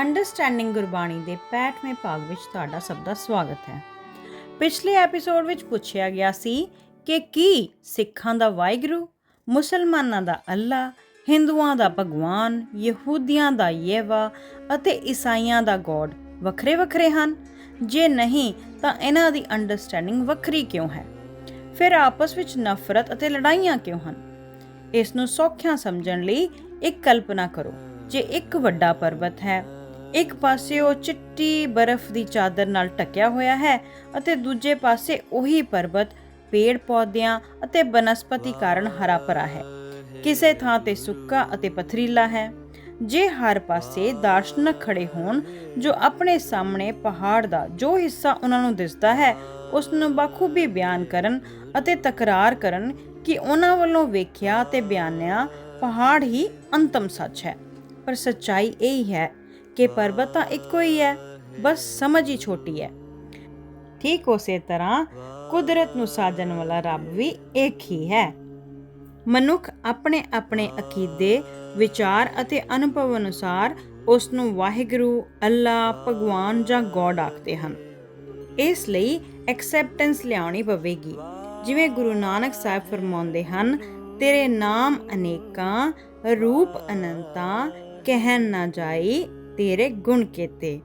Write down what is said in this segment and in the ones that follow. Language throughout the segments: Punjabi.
ਅੰਡਰਸਟੈਂਡਿੰਗ ਗੁਰਬਾਣੀ ਦੇ 65ਵੇਂ ਭਾਗ ਵਿੱਚ ਤੁਹਾਡਾ ਸਭ ਦਾ ਸਵਾਗਤ ਹੈ। ਪਿਛਲੇ ਐਪੀਸੋਡ ਵਿੱਚ ਪੁੱਛਿਆ ਗਿਆ ਸੀ ਕਿ ਕੀ ਸਿੱਖਾਂ ਦਾ ਵਾਹਿਗੁਰੂ, ਮੁਸਲਮਾਨਾਂ ਦਾ ਅੱਲਾ, ਹਿੰਦੂਆਂ ਦਾ ਭਗਵਾਨ, ਯਹੂਦੀਆਂ ਦਾ ਯੇਵਾ ਅਤੇ ਈਸਾਈਆਂ ਦਾ ਗੋਡ ਵੱਖਰੇ ਵੱਖਰੇ ਹਨ। ਜੇ ਨਹੀਂ, ਤਾਂ ਇਹਨਾਂ ਦੀ ਅੰਡਰਸਟੈਂਡਿੰਗ ਵੱਖਰੀ ਕਿਉਂ ਹੈ? ਫਿਰ ਆਪਸ ਵਿੱਚ ਨਫ਼ਰਤ ਅਤੇ ਲੜਾਈਆਂ ਕਿਉਂ ਹਨ? ਇਸ ਨੂੰ ਸੌਖਿਆਂ ਸਮਝਣ ਲਈ ਇੱਕ ਕਲਪਨਾ ਕਰੋ, ਜੇ ਇੱਕ ਵੱਡਾ ਪਰਬਤ ਹੈ ਇੱਕ ਪਾਸੇ ਉਹ ਚਿੱਟੀ ਬਰਫ਼ ਦੀ ਚਾਦਰ ਨਾਲ ਢੱਕਿਆ ਹੋਇਆ ਹੈ ਅਤੇ ਦੂਜੇ ਪਾਸੇ ਉਹੀ ਪਰਬਤ, ਪੇੜ ਪੌਦਿਆਂ ਅਤੇ ਬਨਸਪਤੀ ਕਾਰਨ ਹਰਾ ਭਰਾ ਹੈ। ਕਿਸੇ ਥਾਂ ਤੇ ਸੁੱਕਾ ਅਤੇ ਪਥਰੀਲਾ ਹੈ। ਜੇ ਹਰ ਪਾਸੇ ਦਾਰਸ਼ਨਕ ਖੜੇ ਹੋਣ, ਜੋ ਆਪਣੇ ਸਾਹਮਣੇ ਪਹਾੜ ਦਾ ਜੋ ਹਿੱਸਾ ਉਹਨਾਂ ਨੂੰ ਦਿਸਦਾ ਹੈ ਉਸ ਨੂੰ ਬਖੂਬੀ ਬਿਆਨ ਕਰਨ ਅਤੇ ਤਕਰਾਰ ਕਰਨ ਕਿ ਉਹਨਾਂ ਵੱਲੋਂ ਵੇਖਿਆ ਤੇ ਬਿਆਨਿਆ ਪਹਾੜ ਹੀ ਅੰਤਮ ਸੱਚ ਹੈ। ਪਰ ਸੱਚਾਈ ਇਹ ਹੀ ਹੈ ਕਿ ਪਰਬਤ ਤਾਂ ਇੱਕੋ ਹੀ ਹੈ, ਬਸ ਸਮਝ ਹੀ ਛੋਟੀ ਹੈ। ਠੀਕ ਉਸੇ ਤਰ੍ਹਾਂ ਕੁਦਰਤ ਨੂੰ ਸਾਜਣ ਵਾਲਾ ਰੱਬ ਵੀ ਇੱਕ ਹੀ ਹੈ। ਮਨੁੱਖ ਆਪਣੇ ਆਪਣੇ ਅਕੀਦੇ, ਵਿਚਾਰ ਅਤੇ ਅਨੁਭਵ ਅਨੁਸਾਰ ਉਸ ਨੂੰ ਵਾਹਿਗੁਰੂ ਅੱਲਾ ਭਗਵਾਨ ਜਾਂ ਗੋਡ ਆਖਦੇ ਹਨ। ਇਸ ਲਈ ਐਕਸੈਪਟੈਂਸ ਲਿਆਉਣੀ ਪਵੇਗੀ। ਜਿਵੇਂ ਗੁਰੂ ਨਾਨਕ ਸਾਹਿਬ ਫਰਮਾਉਂਦੇ ਹਨ, ਤੇਰੇ ਨਾਮ ਅਨੇਕਾਂ, ਰੂਪ ਅਨੰਤਾ, ਕਹਿਣ ਨਾ ਜਾਈ ਤੇਰੇ ਗੁਣ ਕੀਤੇ।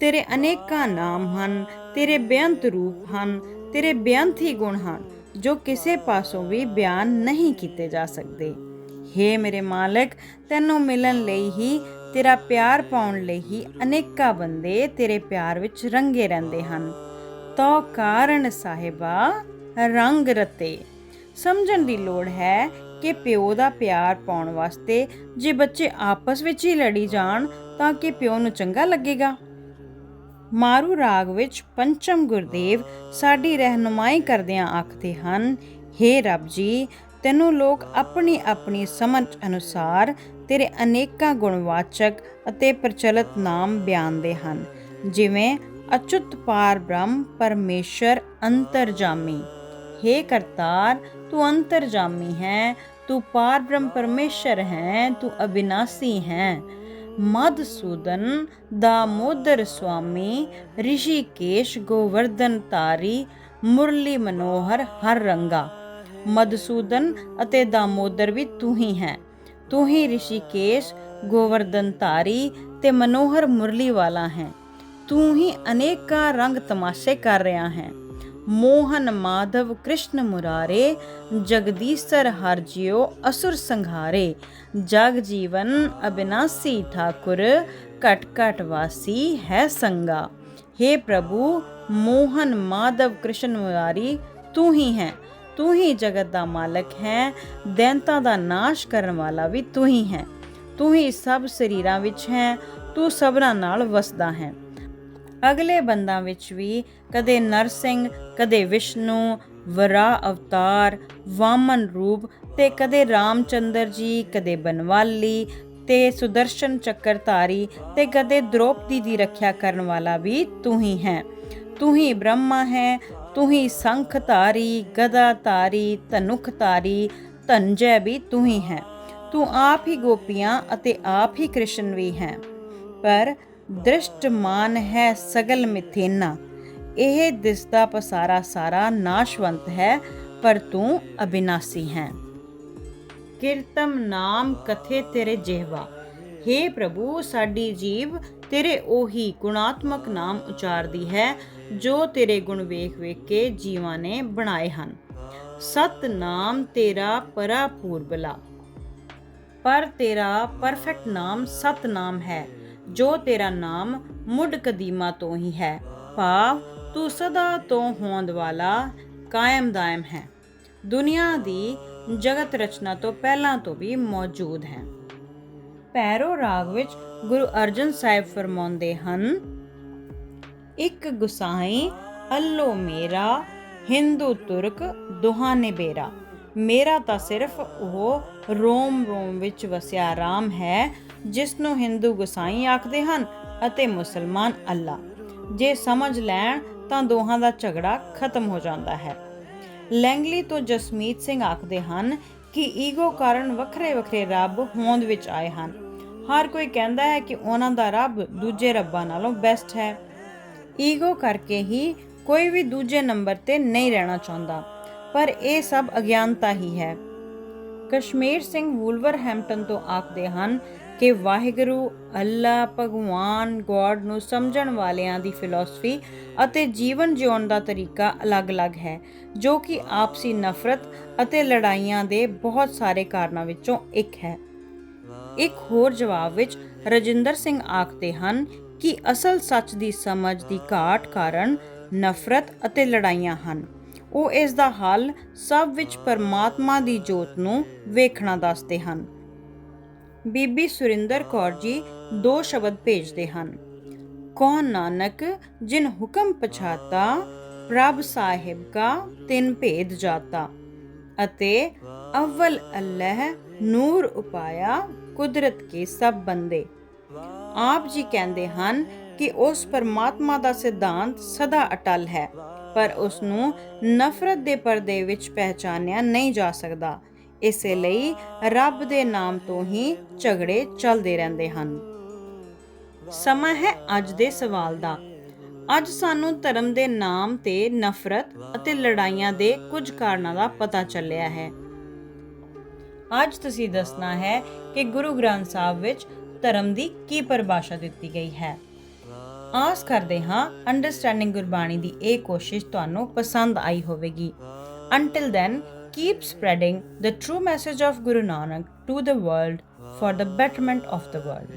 ਤੇਰੇ ਅਨੇਕਾਂ ਨਾਮ ਹਨ, ਤੇਰੇ ਬੇਅੰਤ ਰੂਪ ਹਨ, ਤੇਰੇ ਬੇਅੰਤ ਹੀ ਗੁਣ ਹਨ, ਜੋ ਕਿਸੇ ਪਾਸੋਂ ਵੀ ਬਿਆਨ ਨਹੀਂ ਕੀਤੇ ਜਾ ਸਕਦੇ। ਹੇ ਮੇਰੇ ਮਾਲਕ, ਤੈਨੂੰ ਮਿਲਣ ਲਈ ਹੀ, ਤੇਰਾ ਪਿਆਰ ਪਾਉਣ ਲਈ ਹੀ ਅਨੇਕਾਂ ਬੰਦੇ ਤੇਰੇ ਪਿਆਰ ਵਿੱਚ ਰੰਗੇ ਰਹਿੰਦੇ ਹਨ। ਤੋ ਕਾਰਨ ਸਾਹਿਬਾ, ਰੰਗ ਰਤੇ। ਸਮਝਣ ਦੀ ਲੋੜ ਹੈ ਕਿ ਪਿਓ ਦਾ ਪਿਆਰ ਪਾਉਣ ਵਾਸਤੇ ਜੇ ਬੱਚੇ ਆਪਸ ਵਿੱਚ ਹੀ ਲੜੀ ਜਾਣ ਤਾਂ ਕਿ ਪਿਓ ਨੂੰ ਚੰਗਾ ਲੱਗੇਗਾ। ਮਾਰੂ ਰਾਗ ਵਿੱਚ ਪੰਚਮ ਗੁਰਦੇਵ ਸਾਡੀ ਰਹਿਨੁਮਾਈ ਕਰਦਿਆਂ ਆਖਦੇ ਹਨ हे ਰੱਬ ਜੀ, ਤੈਨੂੰ ਲੋਕ ਆਪਣੀ ਆਪਣੀ ਸਮਝ ਅਨੁਸਾਰ ਤੇਰੇ ਅਨੇਕਾਂ ਗੁਣਵਾਚਕ ਅਤੇ ਪ੍ਰਚਲਿਤ ਨਾਮ ਬਿਆਨਦੇ ਹਨ, ਜਿਵੇਂ, ਅਚੁੱਤ ਪਾਰ ਬ੍ਰਹਮ ਪਰਮੇਸ਼ਰ ਅੰਤਰਜਾਮੀ। हे ਕਰਤਾਰ, ਤੂੰ ਅੰਤਰਜਾਮੀ ਹੈ, ਤੂੰ ਪਾਰ ਬ੍ਰਹਮ ਪਰਮੇਸ਼ਰ ਹੈ, ਤੂੰ ਅਬਿਨਾਸੀ ਹੈ। ਮਦਸੂਦਨ ਦਾਮੋਦਰ ਸੁਆਮੀ ਰਿਸ਼ੀਕੇਸ਼ ਗੋਵਰਧਨ ਤਾਰੀ ਮੁਰਲੀ ਮਨੋਹਰ ਹਰ ਰੰਗਾ ਮਦਸੂਦਨ ਅਤੇ ਦਾਮੋਦਰ ਵੀ ਤੂੰ ਹੀ ਹੈ ਤੂੰ ਹੀ ਰਿਸ਼ੀਕੇਸ਼ ਗੋਵਰਧਨ ਤਾਰੀ ਤੇ ਮਨੋਹਰ ਮੁਰਲੀ ਵਾਲਾ ਹੈ ਤੂੰ ਹੀ ਅਨੇਕਾਂ ਰੰਗ ਤਮਾਸ਼ੇ ਕਰ ਰਿਹਾ ਹੈ ਮੋਹਨ ਮਾਧਵ ਕ੍ਰਿਸ਼ਨ ਮੁਰਾਰੇ, ਜਗਦੀਸ਼ਰ ਹਰ ਜਿਉ ਅਸੁਰ ਸੰਘਾਰੇ, ਜਗ ਜੀਵਨ ਅਬਿਨਾਸੀ ਠਾਕੁਰ ਕਟ ਕਟ ਵਾਸੀ ਹੈ ਸੰਗਾ हे ਪ੍ਰਭੂ, ਮੋਹਨ ਮਾਧਵ ਕ੍ਰਿਸ਼ਨ ਮੁਰਾਰੀ, ਤੂੰ ਹੀ ਹੈ, ਤੂੰ ਹੀ ਜਗਤ ਦਾ ਮਾਲਕ ਹੈ, ਦੈਂਤਾਂ ਦਾ ਨਾਸ਼ ਕਰਨ ਵਾਲਾ ਵੀ ਤੂੰ ਹੀ ਹੈ। ਤੂੰ ਹੀ ਸਭ ਸਰੀਰਾਂ ਵਿੱਚ ਹੈ, ਤੂੰ ਸਭਨਾਂ ਨਾਲ ਵਸਦਾ ਹੈ। ਅਗਲੇ ਬੰਦਾਂ ਵਿੱਚ ਵੀ ਕਦੇ ਨਰਸਿੰਘ, ਕਦੇ ਵਿਸ਼ਨੂੰ, ਵਰਾ ਅਵਤਾਰ, ਵਾਮਨ ਰੂਪ ਤੇ ਕਦੇ ਰਾਮਚੰਦਰ ਜੀ, ਕਦੇ ਬਨਵਾਲੀ ਤੇ ਸੁਦਰਸ਼ਨ ਚੱਕਰਧਾਰੀ ਤੇ ਕਦੇ ਦ੍ਰੋਪਦੀ ਦੀ ਰੱਖਿਆ ਕਰਨ ਵਾਲਾ ਵੀ ਤੂੰ ਹੀ ਹੈ। ਤੂੰ ਹੀ ਬ੍ਰਹਮਾ ਹੈ, ਤੂੰ ਹੀ ਸੰਖ ਧਾਰੀ ਗਦਾ ਧਾਰੀ ਧਨੁਖ ਧਾਰੀ ਧਨਜੈ ਵੀ ਤੂੰ ਹੀ ਹੈ। ਤੂੰ ਆਪ ਹੀ ਗੋਪੀਆਂ ਅਤੇ ਆਪ ਹੀ ਕ੍ਰਿਸ਼ਨ ਵੀ ਹੈ। ਪਰ ਦ੍ਰਿਸ਼ਟਮਾਨ ਹੈ ਸਗਲ ਮਿਥੇਨਾ। ਇਹ ਦਿਸਦਾ ਪਸਾਰਾ ਸਾਰਾ ਨਾਸ਼ਵੰਤ ਹੈ, ਪਰ ਤੂੰ ਅਬਿਨਾਸੀ ਹੈ। ਕੀਰਤਮ ਨਾਮ ਕਥੇ ਤੇਰੇ ਜਿਹਵਾ। हे ਪ੍ਰਭੂ, ਸਾਡੀ ਜੀਵ ਤੇਰੇ ਉਹੀ ਗੁਣਾਤਮਕ ਨਾਮ ਉਚਾਰਦੀ ਹੈ, ਜੋ ਤੇਰੇ ਗੁਣ ਵੇਖ ਵੇਖ ਕੇ ਜੀਵਾਂ ਨੇ ਬਣਾਏ ਹਨ। ਸਤ ਨਾਮ ਤੇਰਾ ਪਰਾ ਪੂਰਬਲਾ ਪਰ ਤੇਰਾ ਪਰਫੈਕਟ ਨਾਮ ਸਤ ਨਾਮ ਹੈ। ਜੋ ਤੇਰਾ ਨਾਮ ਮੁੱਢ ਕਦੀਮਾ ਤੋਂ ਹੀ ਹੈ। ਭਾਵ ਤੂੰ ਸਦਾ ਤੋਂ ਹੋਂਦ ਵਾਲਾ, ਕਾਇਮ ਦਾਇਮ ਹੈ। ਦੁਨੀਆ ਦੀ ਜਗਤ ਰਚਨਾ ਤੋਂ ਪਹਿਲਾਂ ਤੋਂ ਵੀ ਮੌਜੂਦ ਹੈ। ਪੈਰੋ ਰਾਗ ਵਿੱਚ ਗੁਰੂ ਅਰਜਨ ਸਾਹਿਬ ਫਰਮਾਉਂਦੇ ਹਨ, ਇੱਕ ਗੁਸਾਈ ਅੱਲੋ ਮੇਰਾ, ਹਿੰਦੂ ਤੁਰਕ ਦੋਹਾਂ ਨੇ ਬੇਰਾ। ਮੇਰਾ ਤਾਂ ਸਿਰਫ ਉਹ ਰੋਮ ਰੋਮ ਵਿੱਚ ਵਸਿਆ ਰਾਮ ਹੈ ਜਿਸ ਨੂੰ ਹਿੰਦੂ ਗੁਸਾਈ ਆਖਦੇ ਹਨ ਅਤੇ ਮੁਸਲਮਾਨ ਅੱਲਾ। ਜੇ ਸਮਝ ਲੈਣ ਤਾਂ ਦੋਹਾਂ ਦਾ ਝਗੜਾ ਖਤਮ ਹੋ ਜਾਂਦਾ ਹੈ। ਲੈਂਗਲੀ ਤੋਂ ਜਸਮੀਤ ਸਿੰਘ ਆਖਦੇ ਹਨ ਕਿ ਈਗੋ ਕਾਰਨ ਵੱਖਰੇ ਵੱਖਰੇ ਰੱਬ ਹੋਂਦ ਵਿੱਚ ਆਏ ਹਨ। ਹਰ ਕੋਈ ਕਹਿੰਦਾ ਹੈ ਕਿ ਉਹਨਾਂ ਦਾ ਰੱਬ ਦੂਜੇ ਰੱਬਾਂ ਨਾਲੋਂ ਬੈਸਟ ਹੈ। ਈਗੋ ਕਰਕੇ ਹੀ ਕੋਈ ਵੀ ਦੂਜੇ ਨੰਬਰ ਤੇ ਨਹੀਂ ਰਹਿਣਾ ਚਾਹੁੰਦਾ। ਪਰ ਇਹ ਸਭ ਅਗਿਆਨਤਾ ਹੀ ਹੈ। ਕਸ਼ਮੀਰ ਸਿੰਘ ਵੂਲਵਰਹੈਂਪਟਨ ਤੋਂ ਆਖਦੇ ਹਨ ਕਿ ਵਾਹਿਗੁਰੂ ਅੱਲਾ ਭਗਵਾਨ ਗੋਡ ਨੂੰ ਸਮਝਣ ਵਾਲਿਆਂ ਦੀ ਫਿਲਾਸਫੀ ਅਤੇ ਜੀਵਨ ਜਿਉਣ ਦਾ ਤਰੀਕਾ ਅਲੱਗ-ਅਲੱਗ ਹੈ, ਜੋ ਕਿ ਆਪਸੀ ਨਫ਼ਰਤ ਅਤੇ ਲੜਾਈਆਂ ਦੇ ਬਹੁਤ ਸਾਰੇ ਕਾਰਨਾਂ ਵਿੱਚੋਂ ਇੱਕ ਹੈ। ਇੱਕ ਹੋਰ ਜਵਾਬ ਵਿੱਚ ਰਜਿੰਦਰ ਸਿੰਘ ਆਖਦੇ ਹਨ ਕਿ ਅਸਲ ਸੱਚ ਦੀ ਸਮਝ ਦੀ ਘਾਟ ਕਾਰਨ ਨਫ਼ਰਤ ਅਤੇ ਲੜਾਈਆਂ ਹਨ। ਉਹ ਇਸ ਦਾ ਹੱਲ ਸਭ ਵਿੱਚ ਪਰਮਾਤਮਾ ਦੀ ਜੋਤ ਨੂੰ ਵੇਖਣਾ ਦੱਸਦੇ ਹਨ। ਬੀਬੀ ਸੁਰਿੰਦਰ ਕੌਰ ਜੀ ਦੋ ਸ਼ਬਦ ਭੇਜਦੇ ਹਨ। ਕੌਣ ਨਾਨਕ, ਜਿਨ ਹੁਕਮ ਪਛਾਤਾ, ਪ੍ਰਭ ਸਾਹਿਬ ਕਾ ਤਿਨ ਭੇਦ ਜਾਤਾ। ਅਤੇ ਅਵਲ ਅੱਲਾਹ ਨੂਰ ਉਪਾਇਆ ਕੁਦਰਤ ਕੇ ਸਭ ਬੰਦੇ। ਆਪ ਜੀ ਕਹਿੰਦੇ ਹਨ ਕਿ ਉਸ ਪਰਮਾਤਮਾ ਦਾ ਸਿਧਾਂਤ ਸਦਾ ਅਟਲ ਹੈ। ਪਰ ਉਸ ਨੂੰ ਨਫ਼ਰਤ ਦੇ ਪਰਦੇ ਵਿੱਚ ਪਹਿਚਾਨਿਆ ਨਹੀਂ ਜਾ ਸਕਦਾ। ਇਸੇ ਲਈ ਰੱਬ ਦੇ ਨਾਮ ਤੋਂ ਹੀ ਝਗੜੇ ਚੱਲਦੇ ਰਹਿੰਦੇ ਹਨ। ਸਮਾਂ ਹੈ ਅੱਜ ਦੇ ਸਵਾਲ ਦਾ। ਅੱਜ ਸਾਨੂੰ ਧਰਮ ਦੇ ਨਾਮ ਤੇ ਨਫ਼ਰਤ ਅਤੇ ਲੜਾਈਆਂ ਦੇ ਕੁਝ ਕਾਰਨਾਂ ਦਾ ਪਤਾ ਚੱਲਿਆ ਹੈ। ਅੱਜ ਤੁਸੀਂ ਦੱਸਣਾ ਹੈ ਕਿ ਗੁਰੂ ਗ੍ਰੰਥ ਸਾਹਿਬ ਵਿੱਚ ਧਰਮ ਦੀ ਕੀ ਪਰਿਭਾਸ਼ਾ ਦਿੱਤੀ ਗਈ ਹੈ। ਆਸ ਕਰਦੇ ਹਾਂ ਅੰਡਰਸਟੈਂਡਿੰਗ ਗੁਰਬਾਣੀ ਦੀ ਇਹ ਕੋਸ਼ਿਸ਼ ਤੁਹਾਨੂੰ ਪਸੰਦ ਆਈ ਹੋਵੇਗੀ until then keep spreading the true message of guru nanak to the world for the betterment of the world